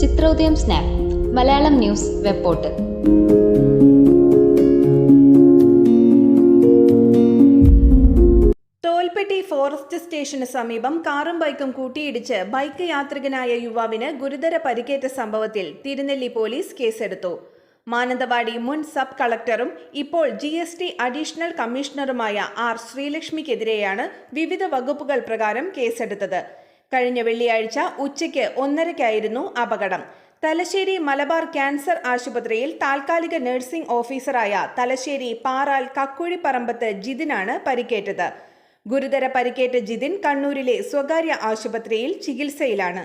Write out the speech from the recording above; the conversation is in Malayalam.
Chithrodayam snap Malayalam news web portal Tholpetty forest സ്റ്റേഷന് സമീപം കാറും ബൈക്കും കൂട്ടിയിടിച്ച് ബൈക്ക് യാത്രികനായ യുവാവിന് ഗുരുതര പരിക്കേറ്റ സംഭവത്തിൽ തിരുനെല്ലി പോലീസ് കേസെടുത്തു. മാനന്തവാടി മുൻ സബ് കളക്ടറും ഇപ്പോൾ ജി എസ് ടി അഡീഷണൽ കമ്മീഷണറുമായ ആർ ശ്രീലക്ഷ്മിക്കെതിരെയാണ് വിവിധ വകുപ്പുകൾ പ്രകാരം കേസെടുത്തത്. കഴിഞ്ഞ വെള്ളിയാഴ്ച ഉച്ചയ്ക്ക് ഒന്നരയ്ക്കായിരുന്നു അപകടം. തലശ്ശേരി മലബാർ ക്യാൻസർ ആശുപത്രിയിൽ താൽക്കാലിക നഴ്സിംഗ് ഓഫീസറായ തലശ്ശേരി പാറാൽ കക്കുഴിപ്പറമ്പത്ത് ജിതിനാണ് പരിക്കേറ്റത്. ഗുരുതര പരിക്കേറ്റ ജിതിൻ കണ്ണൂരിലെ സ്വകാര്യ ആശുപത്രിയിൽ ചികിത്സയിലാണ്.